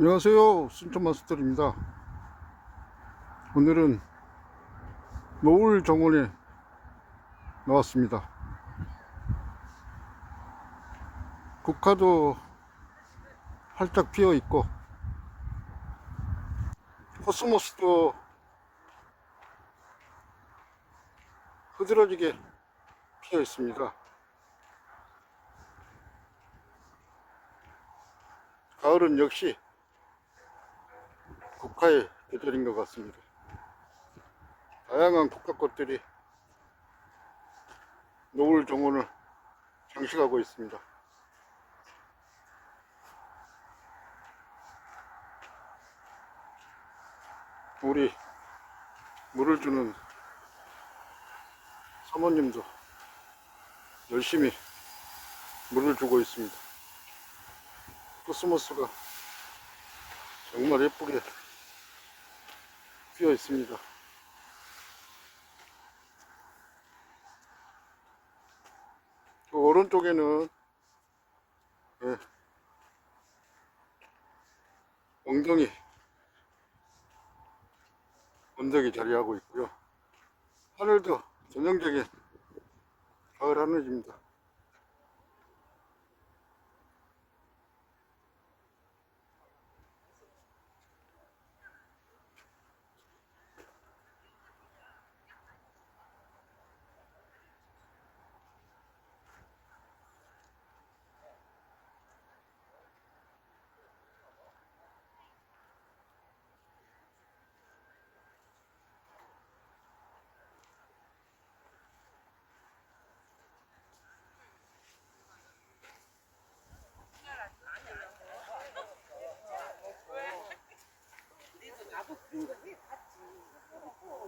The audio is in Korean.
안녕하세요 순천마스터입니다. 오늘은 노을 정원에 나왔습니다. 국화도 활짝 피어 있고 코스모스도 흐드러지게 피어 있습니다. 가을은 역시 국화의 계절인 것 같습니다. 다양한 국화꽃들이 노을 정원을 장식하고 있습니다. 우리 물을 주는 사모님도 열심히 물을 주고 있습니다. 코스모스가 정말 예쁘게 피어 있습니다. 그 오른쪽에는 예, 엉덩이 언덕이 자리하고 있고요. 하늘도 전형적인 가을 하늘입니다. 그런 거지 맞지.